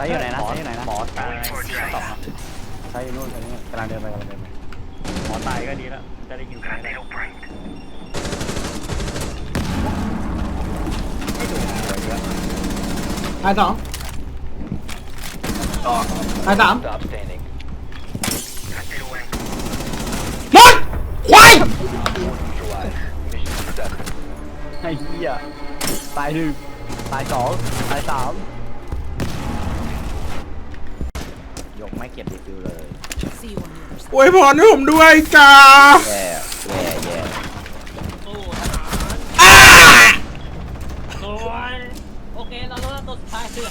ซ้ายอยู่ไหนนะซ้ายอยู่ไหนนะหมอตายสองซ้ายอยู่นู่นซ้ายอยู่นู่นกำลังเดินไปกำลังเดินไปหมอตายก็ดีแล้วจะได้กินไก่ได้ไม่ดูสวยเยอะตายสองตายสาม Stop standing. หมดควาย Neutralized. Mission successful. ไอ้เหี้ยตายหนึ่งตายสองตายสาม ยกไม่เก็บรีฟิวเลย See you on the other side. อวยพรให้ผมด้วยจ้าแย่แย่แย่สู้อ้าสวยโอเค เรารู้แล้วตัวสุดท้ายคือ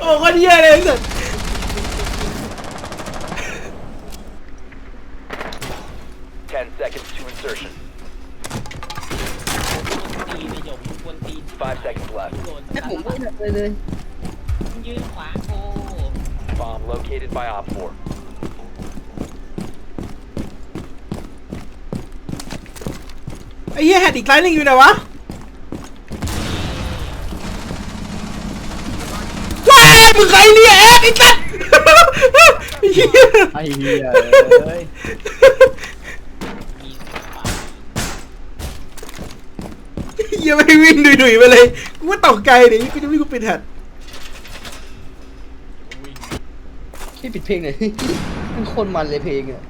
โอ้ก็เยี่ยเลยสุด Ten seconds to insertion. ตีนหยกควรตีน Five seconds left. โดนให้ผมไม่หนักเลยเลย ยืนขวางโอ้ Bomb located by Op 4. ไอ้เหี้ยแฮดอีกไลน์หนึงอยู่ไหนวะว้ายมึงใครเนี่ยแอดไอ้สัสเหี้ยไอ้เหี้ยเอ้ยมีขวาเหี้ยไม่วิ่งดุยๆไปเลยกูว่าตกใจดิกูจะวิ่งกูปิดแฮด พี่ปิดเพลงหน่อย มันโคนมันเลยเพลงอะ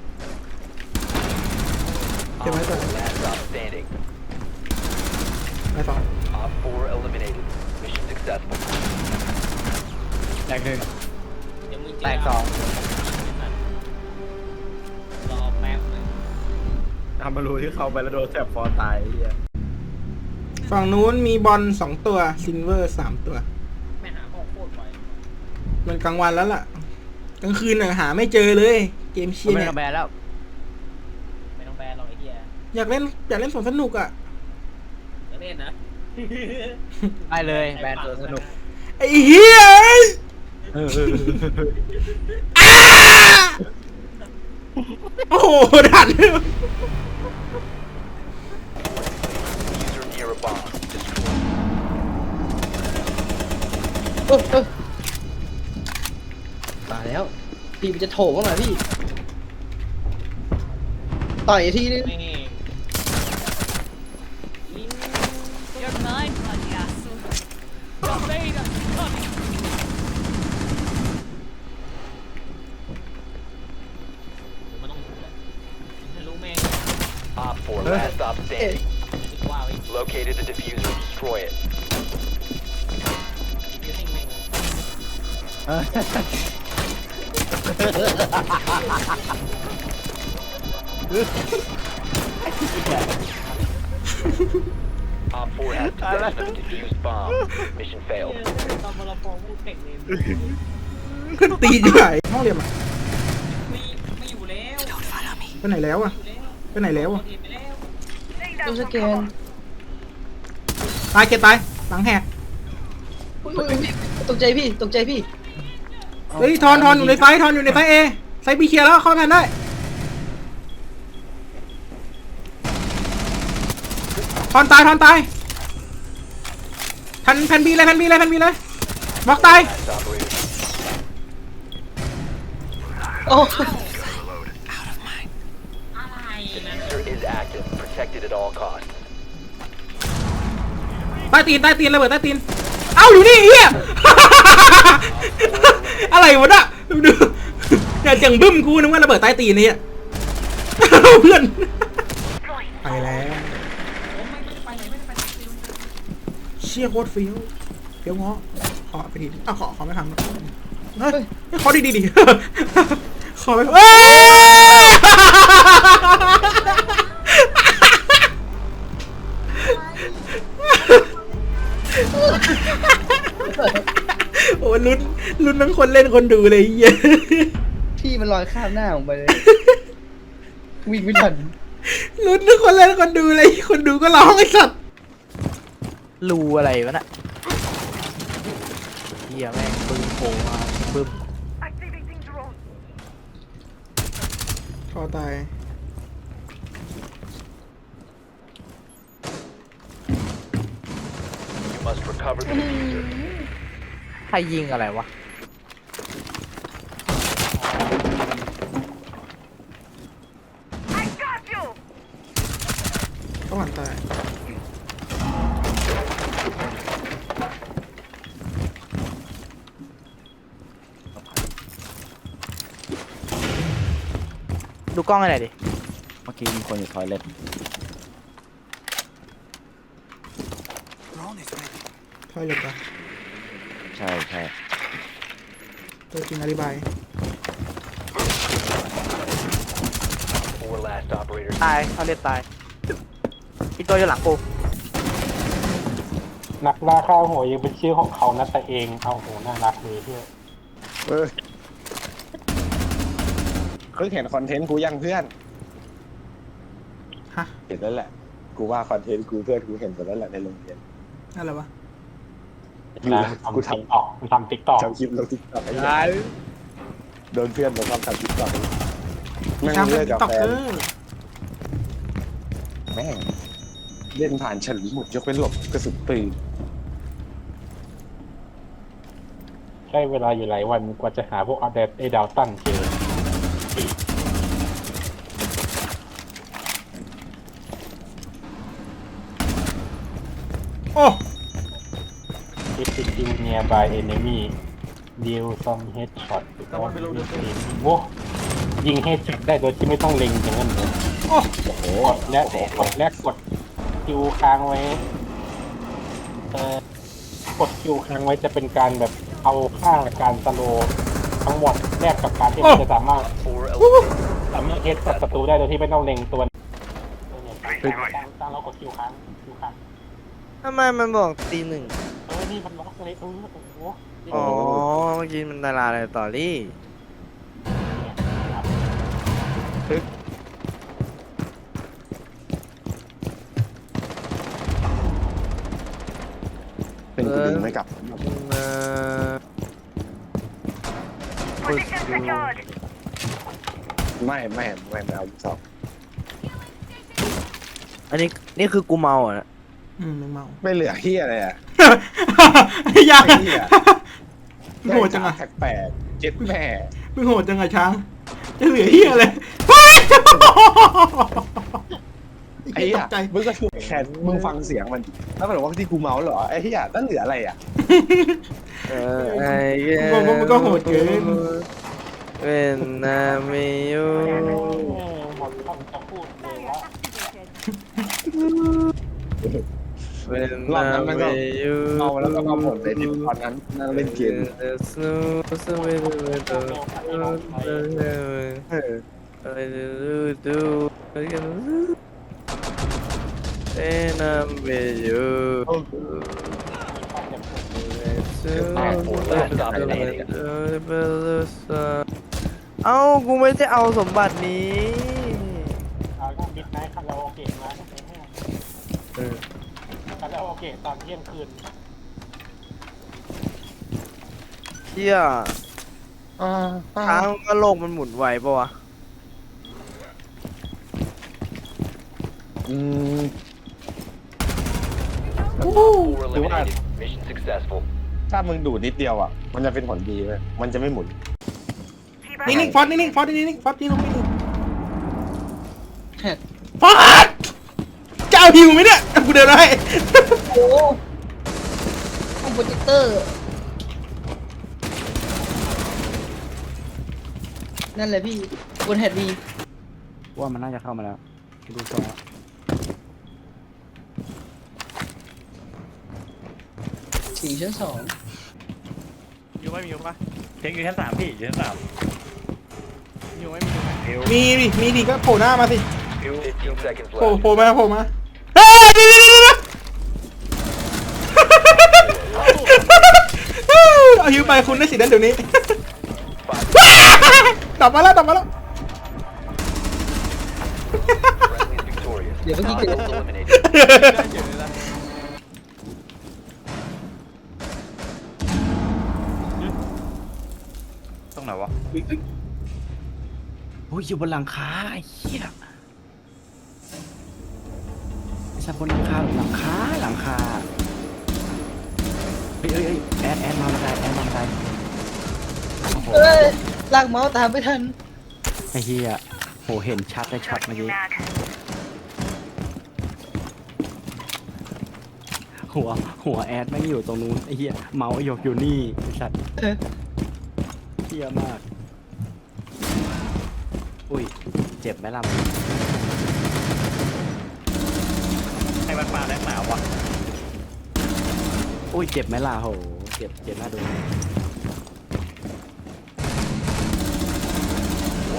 เก็บไว้ก่อน Last stop standing. ไปต่อ Op 4 eliminated. Mission successful. แตกหนึ่ง เดี๋ยวมึงเจอแตกสอง รอแป๊บนึงทำมารู้ที่เข้าไปแล้วโดนแสบฟอร์ตายไอ้เฮียฝั่งนู้นมีบอลสองตัวซินเวอร์สามตัว ไม่หาห้องโคตรบ่อยมันกลางวันแล้วล่ะ กลางคืนน่ะหาไม่เจอเลย เกมเชียไม่เนี่ยต้องแบนแล้ว ไม่ต้องแบนหรอกไอ้เหี้ยอยากเล่นอยากเล่นสวนสนุกอะจะเล่นนะได้เลยแบนตัวสนุก ไอ้เหี้ยอ้าโอ้โหดัน User near a bomb. Destroy. เออเออตาย แล้วพี่มันจะโถงเข้ามาพี่ ต่อยทีนึงไม่ลิง You're mine, payaso. The Vader's coming. มันต้องรู้แหละไม่รู้แม่ง Op 4 last stop standing. คิดว่าไว้ Located the diffuser. Destroy it. คิดว่าสิ่งแม่ง Op 4 has possession of the diffused bomb. Mission เออ failed. ตอนมาเราฟองพูดเก่งเลยขึ้นตีนใหญ่ห้องเรียนอะไม่ไม่อยู่แล้วไปไหนแล้วอะอยู่แล้วไปไหนแล้วอะเห็นไปแล้วดูสแกนตายเกตตายหลังแหกอุ๊ยอุ๊ยอุ๊ยตกใจพี่ ตกใจพี่ เฮ้ยทอนทอนอยู่ในไซส์ทอนอยู่ในไซส์เอไซส์บีเคลียร์แล้วเข้าแทนได้ทอนตายทอนตายแผ่นแผ่นบีเลยแผ่นบีเลยแผ่นบีเลยบล็อกตาย Last operator. โอ้อะไรนะ Diffuser is active. Protected at all costs. ใต้ตีนใต้ตีนระเบิดใต้ตีน เอ้าอยู่นี่เฮีย อะไรวะน่ะดูอย่าเจังบึ้มกูนึกว่าระเบิดใต้ตีนนี่เพื่อน ไปแล้ว เชี่ยโคตรเฟี้ยวเฟี้ยวเงาะขอไปทีอ้าขอขอไม่ทำนะเฮ้ยเขอดีดีดีขอไปเอ้ย โอ้ลุ้นลุ้นทั้งคนเล่นคนดูเลยไอ้เหี้ยพี่มันลอยข้ามหน้าผมไปเลย วิ่งไม่ทันลุ้นทั้งคนเล่นคนดูเลย คนดูก็ร้องไอ้สัตว์รูอะไรวะน่ะเหี้ยแม่งปืนโผล่มาปึ๊บพอตาย must recover the diffuser. ใครรยิงอะไรวะ ต้องหลังตายดูกล้องให้หน่อยดิ เมื่อกี้มีคนอยู่ทอยเล็ต ถอยเลยปะใช่ใช่ตัวจริงอธิบาย Four last operators. ตายเขาเรียกตายอีกตัวอยู่หลังกูนักล่าข้าวหัวยังเป็นชื่อของเขานะแต่เองเอาโหน่ารักเลยเพื่อเออเพิ่งเห็นคอนเทนต์กูยังเพื่อนฮะ เห็นแล้วแหละ กูว่าคอนเทนต์กูเพื่อนกูเห็นหมดแล้วแหละในโรงเรียนอะไรวะ นะกูทำติ๊กทำตอกทำติ๊กตอกทำคลิปลงติ๊กต็อกไอ้เหี้ยโดนเพื่อนมาทำทำติ๊กต็อกแม่งช้างเป็เลินกกับต็อกแฟเกนอร์แม่งเล่นผ่านฉลุยหมดยกเป็นหลบกระสุนปืนใช้เวลาอยู่หลายวันกว่าจะหาพวกอัปเดตไอ้ดาวตันเจอโอ้ อิส ติวเนียบายเอนมี่ดีลซอมเฮดช็อตโว้ยิงเฮดช็อตได้โดยที่ไม่ต้องเล็งอย่างนั้นเลยโอ้โอ้โหกดและกดและกดคิวค้างไว้เอ่อกดคิวค้างไว้จะเป็นการแบบเอาค่าการสโลว์ทั้งหมดแลกกับการที่เราจะสามารถ Four eliminated. สามารถเฮดกับศัตรูได้โดยที่ไม่ต้องเล็งตัวตั้งตั้งแล้วกดคิวค้างคิวค้างทำไมมันบอกตีหนึ่งเออ นี่มันล็อกเลยเออโอ้โหอ๋อเมื่อกี้มันดาราอะไรต่อรี่เป็นกูดึงไม่กลับเอ่อฝึกดูไม่ไม่ไม่ไม่เอาลูกสองอันนี้นี่คือกูเมาอะอืมมึงเมาไม่เหลือเฮียอะไรอะ ยากไอ้เหี้ย มึงโหดจังอะแปลกๆเจ็ดแม่มึงโหดจังอะช้าง จะเหลือเฮียเลยเฮ้ยไอ้ตเหี้ยกใจมึงก็ถูกแขนมึงฟังเสียงมันดิแล้วมันบอกว่าที่กูเมาเหรอไอ้เหี้ยนั่นเหลืออะไรอะเออไอ้เหี้ยมึงมึงก็โหดเกินเป็นนามิโยหมดคำจะพูดเลยว่าเป็น รอบนานั้นมันก็มิโยเมาแล้วก็มาบ่นในที่ตอนนั้นนั่งเล่นเกมสนุกสนุกสนุกสนุกสนุกอะไรดูดูเป็นนามิโยเอ้ากูไม่ได้เอาสมบัตินี้ เอาก็มิดไนท์คาราโอเกะมาเออ คาราโอเกะตอนเที่ยงคืนเชี่ยทางกระโหลกมันหมุนไหวปะวะอืม Four eliminated. Mission successful. ถ้ามึงดูดนิดเดียวอะ มันจะเป็นผลดีเว้ยมันจะไม่หมุนนิ่งๆฟอสนิ่งๆฟอสนิ่งๆฟอสนิ่งลงนิ่งแท็กๆฟอสจะเอาฮิวไหมเนี่ยกูเดินได้ โอ้คอมโพจิเตอร์ นั่นแหละพี่บนแฮดวีว่ามันน่าจะเข้ามาแล้วดูทรงแล้วสี่ชั้นสองอยู่ไม่มีอยู่ปะเช็คอยู่ชั้นสามพี่อยู่ชั้นสามอยู่ไม่มีอยู่ไหมมีดิมีดิก็โผล่หน้ามาสิ 15 seconds โผล่ left. โผล่มาโผล่มาเฮ้ยเดี๋ยวเดี๋ยวเดี๋ยวเดี๋ยว เอาฮิวไปคุณได้สิทธิ์นั้นเดี๋ยวนี้ตับมาแล้วตับมาแล้ว Friendly is victorious. เดี๋ยวเมื่อกี้เกิด Hostiles eliminated. ตรงไหนวะ โอ้ยอยู่บนหลังคาไอ้เหี้ยไม่ใช่บนหลังคาหรอกหลังคาหลังคาเฮ้ยเฮ้ยเฮ้ยแอดแอดมาบันไดแอดมาบันไดเอ้ยลากเมาส์ตามไม่ทันไอ้เหี้ยโหเห็นชัดได้ชัดเมื่อกี้หัวหัวแอดแม่งอยู่ตรงนู้นไอ้เหี้ยเมาส์ไอ้หยกอยู่นี่ไอ้สัตว์เออเหี้ยมาก อุ้ยเจ็บไหมล่ะ ให้มันมาแล้วหนาวะ อุ้ยเจ็บไหมล่ะโหเจ็บเจ็บหน้าดู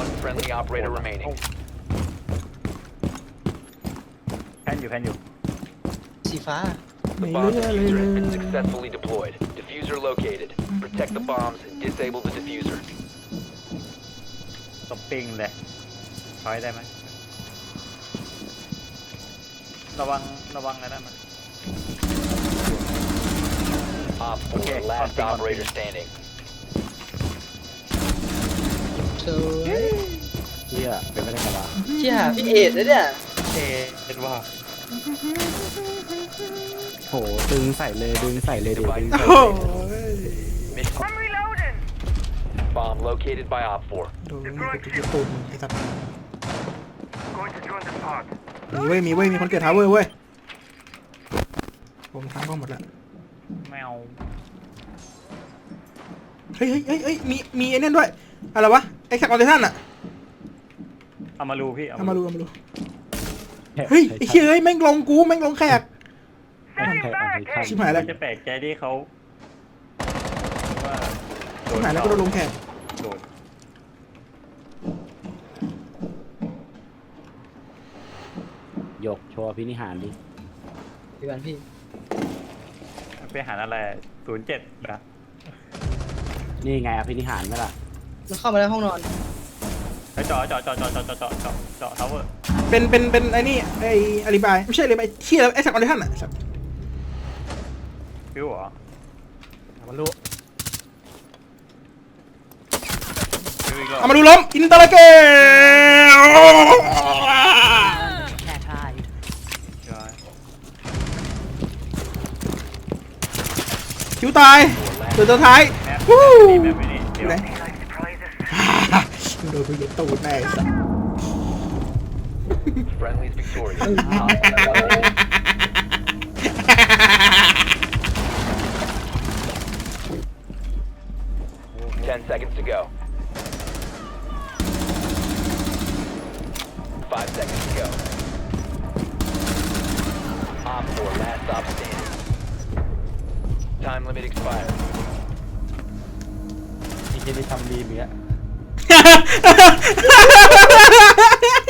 One friendly operator remaining. แพนอยู่แพนอยู่สีฟ้า The ไม่ bomb เลือเลย diffuser เล has been ย successfully deployed. Diffuser located. Protect the bombs. Disable the diffuser. ตบปิงเลยถอยได้ไหมระวังระวังนะนั่นมัน Op 4, Okay, last something on operator ping. standing. สวยเหี้ยเป็นไม่ได้กับวะเชี่ยพี่เอ็ดนะเนี่ยเอเอ็ดว่าโหดึงใส่เลยดึงใส่เลยดิดึงโอ้ใส่ย Mission. Bomb located by Op 4. โดนมันกระตุกตูนไอ้สัตว์มีเว้ยมีเว้ยมีคนเกิดทาวเวอร์เว้ยผมทั้งก็หมดละ แมวเฮ้ยเฮ้ยเฮ้ยเฮ้ยมีมีไอ้นั่นด้วยอะไรวะไอ้แซกออเดชั่นอะเอามาลูพี่เอามาดูเอามาดูแท็บเฮ้ยไอ้เหี้ยเฮ้ยแม่งลงกูแม่งลงแขกแท็บแท็บเอาไปทันชิบหายแล้ว จะแปลกใจที่เขาว่าโดชิบนหายแล้วก็โดนลงแขกโดนหยกโชว์พินิหารดิพี่วันพี่ ไปหาอะไรศูนย์เจ็ดนะนี่ไงอภินิหารไหมล่ะแล้วเข้ามาในห้องนอน ไปเจาะเจาะเจาะเจาะเจาะเจาะเจาะเจาะเจาะทาวเวอร์เป็นเป็นเป็นไอ้นี่ไอ้อาลีบายไม่ใช่เลยไอ้เหี้ยไอ้แซกออเดชั่นอะสัตว์ฟิวเหรอมาลุฟิวอีกรอบเอามาดูล้มอินเตอร์เกม คิวตายตัวสุดท้าย แมป วู้ แมปนี้เดี๋ยว ไหนโดนไปเหยียบตูดแน่ไอ้สัส Friendly's victorious. Op 10 seconds to go. 5 seconds to go. Op 4, last stop standing. time limit expires. ที่ที่ทำดีเหมือนกัน